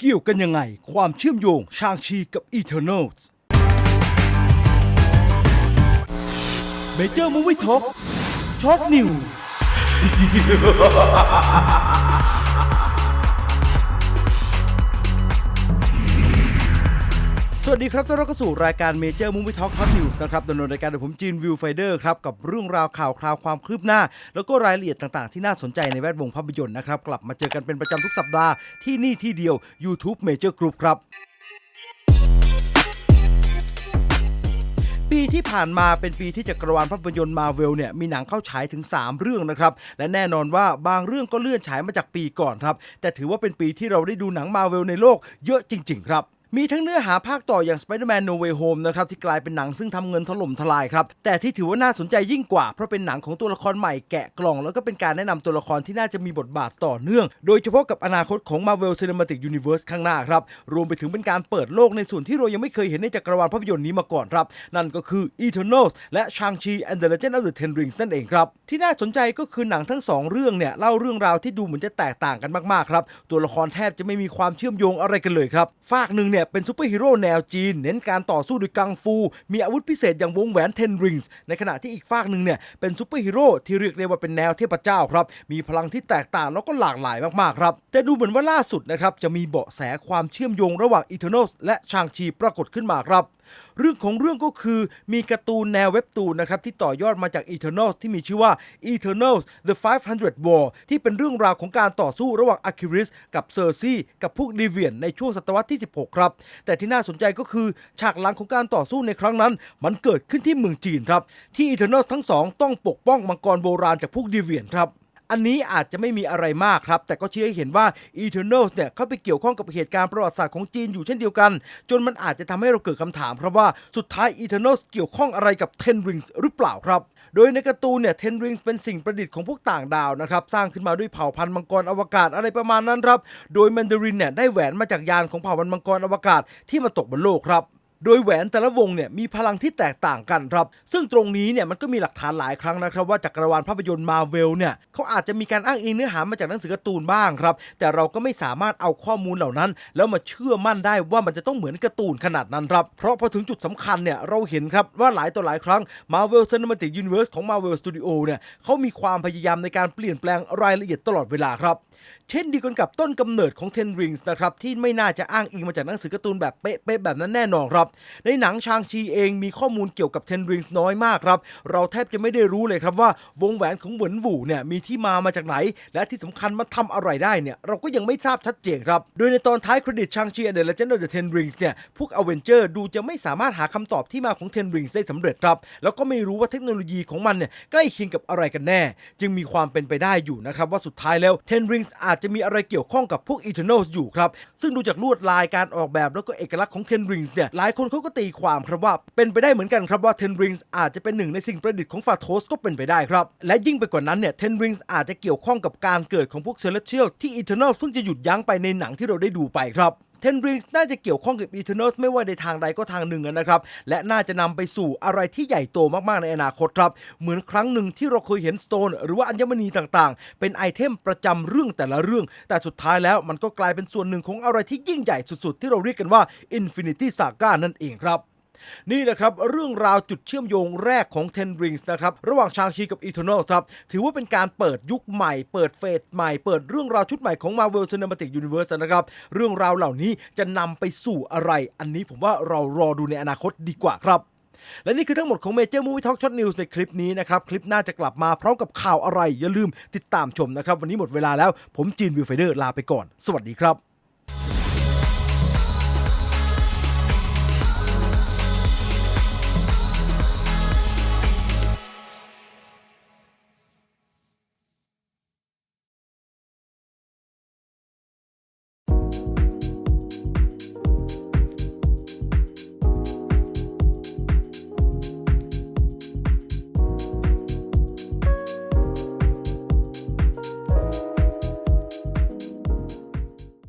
เกี่ยวกันยังไง ความเชื่อมโยงชางชีกับ Eternals เมเจอร์มูวี่ท็อกช็อตนิว สวัสดีครับ ต้อนรับเข้าสู่รายการ Major Movie Talk Hot News นะครับดำเนินรายการโดยผมจีนวิวไฟเดอร์ครับ กับเรื่องราวข่าวคราวความคืบหน้า แล้วก็รายละเอียดต่างๆ ที่น่าสนใจในแวดวงภาพยนตร์นะครับ กลับมาเจอกันเป็นประจำทุกสัปดาห์ ที่นี่ที่เดียว YouTube Major Group ครับปีที่ผ่านมาเป็นปีที่จักรวาลภาพยนตร์มาเวลเนี่ยมีหนังเข้าฉายถึง 3 เรื่องนะครับ และแน่นอนว่าบางเรื่องก็เลื่อนฉายมาจากปีก่อนครับ แต่ถือว่าเป็นปีที่เราได้ดูหนังมาเวลในโลกเยอะจริง ๆ ครับ มีทั้งเนื้อหาภาคต่ออย่าง Spider-Man No Way Home นะครับที่กลายเป็นหนังซึ่งทำเงินถล่มทลายครับ แต่ที่ถือว่าน่าสนใจยิ่งกว่า เพราะเป็นหนังของตัวละครใหม่แกะกล่อง แล้วก็เป็นการแนะนำตัวละครที่น่าจะมีบทบาทต่อเนื่อง โดยเฉพาะกับอนาคตของ Marvel Cinematic Universe ข้างหน้าครับ รวมไปถึงเป็นการเปิดโลกในส่วนที่เรายังไม่เคยเห็นในจักรวาลภาพยนตร์นี้มาก่อนครับนั่นก็คือ Eternals และ Shang-Chi and the Legend of the Ten Rings นั่นเองครับที่น่าสนใจก็คือหนังทั้งสองเรื่องเนี่ยเล่าเรื่องราวที่ดูเหมือนจะแตกต่างกันมากๆครับตัวละครแทบจะไม่มีความเชื่อมโยงอะไรกันเลยครับฝากหนึ่งเนี่ยเป็นซูเปอร์ฮีโร่แนวจีน เน้นการต่อสู้ด้วยกังฟู มีอาวุธพิเศษอย่างวงแหวนเทนริงส์ในขณะที่อีกฝากหนึ่งเนี่ยเป็นซูเปอร์ฮีโร่ที่เรียกได้ว่าเป็นแนวเทพเจ้าครับ มีพลังที่แตกต่างแล้วก็หลากหลายมากๆครับ แต่ดูเหมือนว่าล่าสุดนะครับจะมีเบาะแสความเชื่อมโยงระหว่าง Eternals และชางชีปรากฏขึ้นมาครับ เรื่องของเรื่องก็คือมีการ์ตูนแนวเว็บตูนนะครับที่ต่อยอดมาจาก Eternals ที่มีชื่อว่า Eternals The 500 War ที่เป็นเรื่องราวของการต่อสู้ระหว่าง Achilles กับเซอร์ซีกับพวกดีเวียนในช่วงศตวรรษที่ 16 ครับ แต่ที่น่าสนใจก็คือฉากหลังของการต่อสู้ในครั้งนั้น มันเกิดขึ้นที่เมืองจีนครับ ที่ Eternals ทั้งสองต้องปกป้องมังกรโบราณจากพวกดีเวียนครับ อันนี้อาจจะไม่มีอะไรมากครับ แต่ก็ชี้ให้เห็นว่า Eternals เนี่ยเข้าไปเกี่ยวข้องกับเหตุการณ์ประวัติศาสตร์ของจีนอยู่เช่นเดียวกัน จนมันอาจจะทำให้เราเกิดคำถามครับว่าสุดท้าย Eternals เกี่ยวข้องอะไรกับ Ten Rings หรือเปล่าครับ โดยในการ์ตูนเนี่ย Ten Rings เป็นสิ่งประดิษฐ์ของพวกต่างดาวนะครับ สร้างขึ้นมาด้วยเผ่าพันธุ์มังกรอวกาศอะไรประมาณนั้นครับ โดยแมนดารินเนี่ยได้แหวนมาจากยานของเผ่าพันธุ์มังกรอวกาศที่มาตกบนโลกครับ โดยแหวนแต่ละวงเนี่ยมีพลังที่แตกต่างกันครับ ซึ่งตรงนี้เนี่ยมันก็มีหลักฐานหลายครั้งนะครับว่าจักรวาลภาพยนตร์มาเวลเนี่ยเขาอาจจะมีการอ้างอิงเนื้อหามาจากหนังสือการ์ตูนบ้างครับ แต่เราก็ไม่สามารถเอาข้อมูลเหล่านั้น แล้วมาเชื่อมั่นได้ว่ามันจะต้องเหมือนการ์ตูนขนาดนั้นครับ เพราะพอถึงจุดสำคัญเนี่ยเราเห็นครับว่าหลายต่อหลายครั้ง Marvel Cinematic Universe ของ Marvel Studio เนี่ยเขามีความพยายามในการเปลี่ยนแปลงรายละเอียดตลอดเวลาครับเช่นดีกันกับต้นกำเนิดของ Ten Rings นะครับที่ไม่น่าจะอ้างอิงมาจากหนังสือการ์ตูนแบบเป๊ะๆแบบนั้นแน่นอนครับในหนังชางชีเองมีข้อมูลเกี่ยวกับ Ten Rings น้อยมากครับ เราแทบจะไม่ได้รู้เลยครับว่าวงแหวนของเหวินหวูเนี่ยมีที่มามาจากไหน และที่สำคัญมันทำอะไรได้เนี่ยเราก็ยังไม่ทราบชัดเจนครับ โดยในตอนท้ายเครดิตชางชี and the Legend of the Ten Rings เนี่ยพวกอเวนเจอร์ดูจะไม่สามารถหาคำตอบที่มาของ Ten Rings ได้สำเร็จครับ แล้วก็ไม่รู้ว่าเทคโนโลยีของมันเนี่ยใกล้เคียงกับอะไรกันแน่ จึงมีความเป็นไปได้อยู่นะครับว่าสุดท้ายแล้ว Ten Rings อาจจะมีอะไรเกี่ยวข้องกับพวก Eternals อยู่ครับซึ่งดูจากลวดลายการออกแบบแล้วก็เอกลักษณ์ของ Ten Rings เนี่ยหลายคนเขาก็ตีความครับว่า เป็นไปได้เหมือนกันครับว่า Ten Rings อาจจะเป็นหนึ่งในสิ่งประดิษฐ์ของฟาโทสก็เป็นไปได้ครับ และยิ่งไปกว่านั้นเนี่ย Ten Rings อาจจะเกี่ยวข้องกับการเกิดของพวกเซเลเชียลที่ Eternals เพิ่งจะหยุดยั้งไปในหนังที่เราได้ดูไปครับ เทนริงน่าจะเกี่ยวข้องกับ Eternals ไม่ว่าในทางใดก็ทางหนึ่งนะครับ และน่าจะนำไปสู่อะไรที่ใหญ่โตมากๆในอนาคตครับ เหมือนครั้งหนึ่งที่เราเคยเห็นสโตนหรือว่าอัญมณีต่างๆ เป็นไอเทมประจำเรื่องแต่ละเรื่อง แต่สุดท้ายแล้วมันก็กลายเป็นส่วนหนึ่งของอะไรที่ยิ่งใหญ่สุดๆ ที่เราเรียกกันว่า Infinity Saga นั่นเองครับ นี่แหละครับเรื่องราวจุดเชื่อมโยงแรกของ Ten Rings นะครับระหว่างชางชีกับ Eternal ครับถือว่าเป็นการเปิดยุคใหม่ เปิดเฟสใหม่ เปิดเรื่องราวชุดใหม่ของ Marvel Cinematic Universe นะครับเรื่องราวเหล่านี้จะนำไปสู่อะไร อันนี้ผมว่าเรารอดูในอนาคตดีกว่าครับและนี่คือทั้งหมดของ Major Movie Talk Shot News ในคลิปนี้นะครับ คลิปหน้าจะกลับมาพร้อมกับข่าวอะไร อย่าลืมติดตามชมนะครับ วันนี้หมดเวลาแล้วผมจีนวิวไฟเดอร์ลาไปก่อน สวัสดีครับ